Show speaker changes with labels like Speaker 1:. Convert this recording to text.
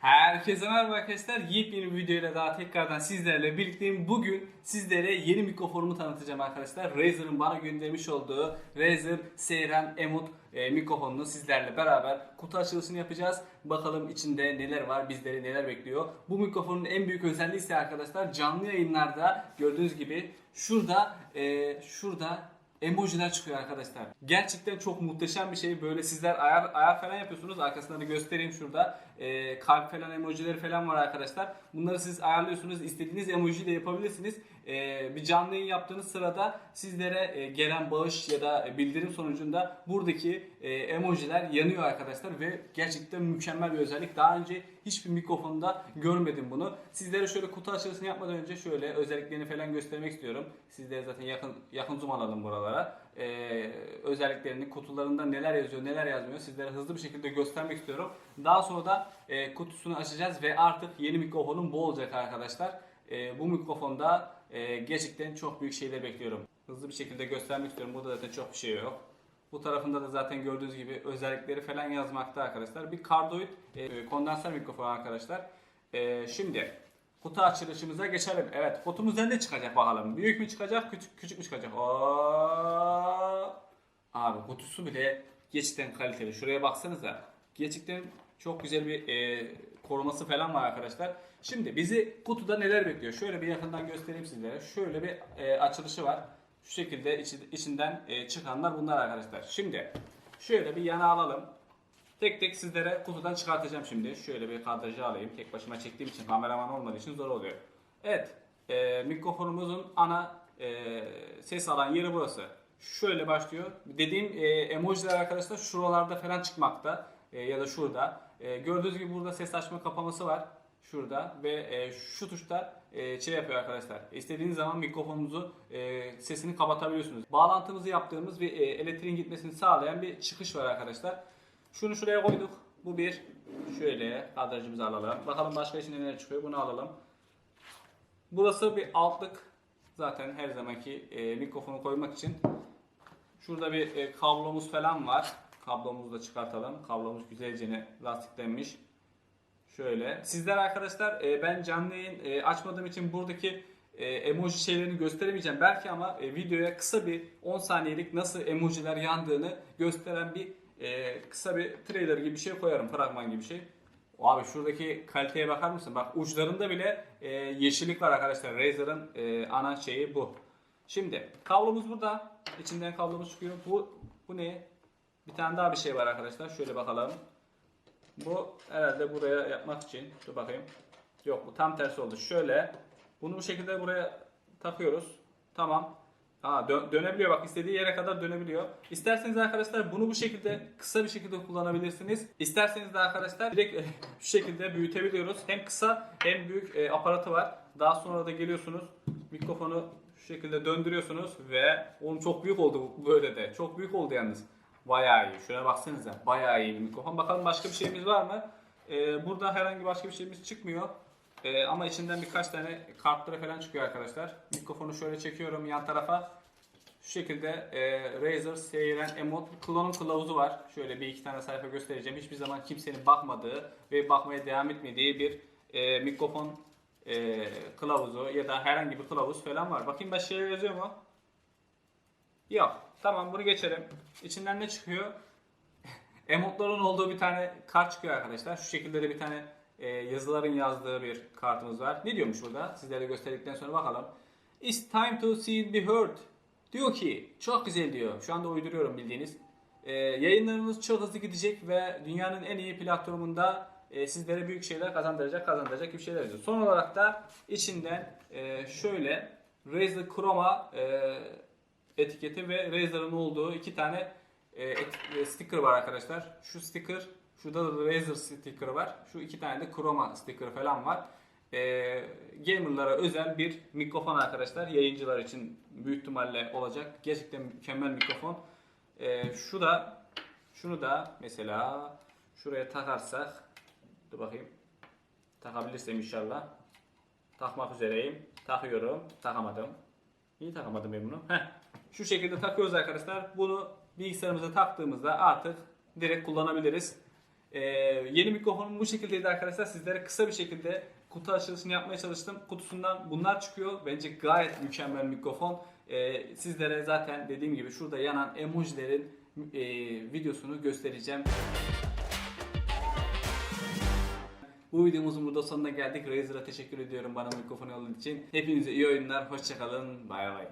Speaker 1: Herkese merhaba arkadaşlar. Yepyeni bir videoyla daha tekrardan sizlerle birlikteyim. Bugün sizlere yeni mikrofonumu tanıtacağım arkadaşlar. Razer'ın bana göndermiş olduğu Razer Seyren Emut e, mikrofonunu sizlerle beraber kutu açılışını yapacağız. Bakalım içinde neler var, bizleri neler bekliyor. Bu mikrofonun en büyük özelliği ise arkadaşlar canlı yayınlarda gördüğünüz gibi şurada e, şurada emojiler çıkıyor arkadaşlar. Gerçekten çok muhteşem bir şey. Böyle sizler ayar ayar falan yapıyorsunuz. Arkasında da göstereyim şurada. Ee, kalp falan emojileri falan var arkadaşlar. Bunları siz ayarlıyorsunuz. İstediğiniz emoji de yapabilirsiniz. Ee, bir canlı yayın yaptığınız sırada sizlere e, gelen bağış ya da bildirim sonucunda buradaki e, emojiler yanıyor arkadaşlar ve gerçekten mükemmel bir özellik. Daha önce hiçbir mikrofonda görmedim bunu. Sizlere şöyle kutu açılışını yapmadan önce şöyle özelliklerini falan göstermek istiyorum. Sizlere zaten yakın yakın zoom alalım buralara. Ee, özelliklerini, kutularında neler yazıyor, neler yazmıyor sizlere hızlı bir şekilde göstermek istiyorum. Daha sonra da e, kutusunu açacağız ve artık yeni mikrofonum bu olacak arkadaşlar. E, bu mikrofonda e, gerçekten çok büyük şeyler bekliyorum. Hızlı bir şekilde göstermek istiyorum. Burada zaten çok bir şey yok. Bu tarafında da zaten gördüğünüz gibi özellikleri falan yazmakta arkadaşlar. Bir kardoid e, kondenser mikrofon arkadaşlar. E, şimdi kutu açılışımıza geçelim. Evet kutumuzdan ne çıkacak bakalım. Büyük mü çıkacak küçük, küçük mü çıkacak? Oo. Abi kutusu bile gerçekten kaliteli. Şuraya baksanıza. Gerçekten çok güzel bir e, koruması falan var arkadaşlar. Şimdi bizi kutuda neler bekliyor? Şöyle bir yakından göstereyim sizlere. Şöyle bir e, açılışı var. Şu şekilde içi- içinden e, çıkanlar bunlar arkadaşlar. Şimdi şöyle bir yana alalım. Tek tek sizlere kutudan çıkartacağım şimdi. Şöyle bir kadrajı alayım. Tek başıma çektiğim için kameraman olmadığı için zor oluyor. Evet. E, mikrofonumuzun ana e, ses alan yeri burası. Şöyle başlıyor. Dediğim e, emojiler arkadaşlar şuralarda falan çıkmakta. E, ya da şurada. E, gördüğünüz gibi burada ses açma kapaması var. Şurada ve e, şu tuşta e, şey yapıyor arkadaşlar. İstediğiniz zaman mikrofonunuzu e, sesini kapatabiliyorsunuz. Bağlantımızı yaptığımız ve e, elektriğin gitmesini sağlayan bir çıkış var arkadaşlar. Şunu şuraya koyduk. Bu bir. Şöyle kadrajımızı alalım. Bakalım başka içinde neler çıkıyor. Bunu alalım. Burası bir altlık. Zaten her zamanki e, mikrofonu koymak için. Şurada bir e, kablomuz falan var. Kablomuzu da çıkartalım. Kablomuz güzelce lastiklenmiş. Şöyle. Sizler arkadaşlar e, ben canlı yayın e, açmadığım için buradaki e, emoji şeylerini gösteremeyeceğim belki ama e, videoya kısa bir 10 saniyelik nasıl emojiler yandığını gösteren bir e, kısa bir trailer gibi bir şey koyarım. Fragman gibi bir şey. Abi şuradaki kaliteye bakar mısın? Bak uçlarında bile e, yeşillik var arkadaşlar. Razer'ın e, ana şeyi bu. Şimdi kablomuz burada. İçinden kablomuz çıkıyor. Bu bu ne? Bir tane daha bir şey var arkadaşlar. Şöyle bakalım. Bu herhalde buraya yapmak için. Dur bakayım. Yok bu tam tersi oldu. Şöyle. Bunu bu şekilde buraya takıyoruz. Tamam. Aa, dö- dönebiliyor bak istediği yere kadar dönebiliyor. İsterseniz arkadaşlar bunu bu şekilde kısa bir şekilde kullanabilirsiniz. İsterseniz de arkadaşlar direkt şu şekilde büyütebiliyoruz. Hem kısa hem büyük e, aparatı var. Daha sonra da geliyorsunuz mikrofonu şu şekilde döndürüyorsunuz ve oğlum çok büyük oldu böyle de. Çok büyük oldu yalnız. Bayağı iyi. Şuraya baksanıza. Bayağı iyi bir mikrofon. Bakalım başka bir şeyimiz var mı? Ee, burada herhangi başka bir şeyimiz çıkmıyor. Ee, ama içinden birkaç tane kartları falan çıkıyor arkadaşlar. Mikrofonu şöyle çekiyorum yan tarafa. Şu şekilde e, Razer Seyren Emot klonun kılavuzu var. Şöyle bir iki tane sayfa göstereceğim. Hiçbir zaman kimsenin bakmadığı ve bakmaya devam etmediği bir e, mikrofon e, kılavuzu ya da herhangi bir kılavuz falan var. Bakayım başka şey yazıyor mu? Yok. Tamam bunu geçelim. İçinden ne çıkıyor? Emotların olduğu bir tane kart çıkıyor arkadaşlar. Şu şekilde de bir tane e, yazıların yazdığı bir kartımız var. Ne diyormuş burada? Sizlere gösterdikten sonra bakalım. It's time to see it be heard. Diyor ki çok güzel diyor. Şu anda uyduruyorum bildiğiniz. E, yayınlarımız çok hızlı gidecek ve dünyanın en iyi platformunda e, sizlere büyük şeyler kazandıracak, kazandıracak gibi şeyler diyor. Son olarak da içinden e, şöyle Razer Chroma e, etiketi ve Razer'ın olduğu iki tane e, et- e, sticker var arkadaşlar. Şu sticker, şurada da Razer sticker var. Şu iki tane de Chroma sticker falan var. E, gamerlara özel bir mikrofon arkadaşlar. Yayıncılar için büyük ihtimalle olacak. Gerçekten mükemmel mikrofon. E, şu da, şunu da mesela şuraya takarsak, dur bakayım. Takabilirsem inşallah. Takmak üzereyim. Takıyorum. Takamadım. Niye takamadım ben bunu? Heh. Şu şekilde takıyoruz arkadaşlar. Bunu bilgisayarımıza taktığımızda artık direkt kullanabiliriz. Ee, yeni mikrofonum bu şekildeydi arkadaşlar. Sizlere kısa bir şekilde kutu açılışını yapmaya çalıştım. Kutusundan bunlar çıkıyor. Bence gayet mükemmel mikrofon. Ee, sizlere zaten dediğim gibi şurada yanan emojilerin e, videosunu göstereceğim. Bu videomuzun burada sonuna geldik. Razer'a teşekkür ediyorum bana mikrofon yolladığın için. Hepinize iyi oyunlar. Hoşçakalın. Bay bay.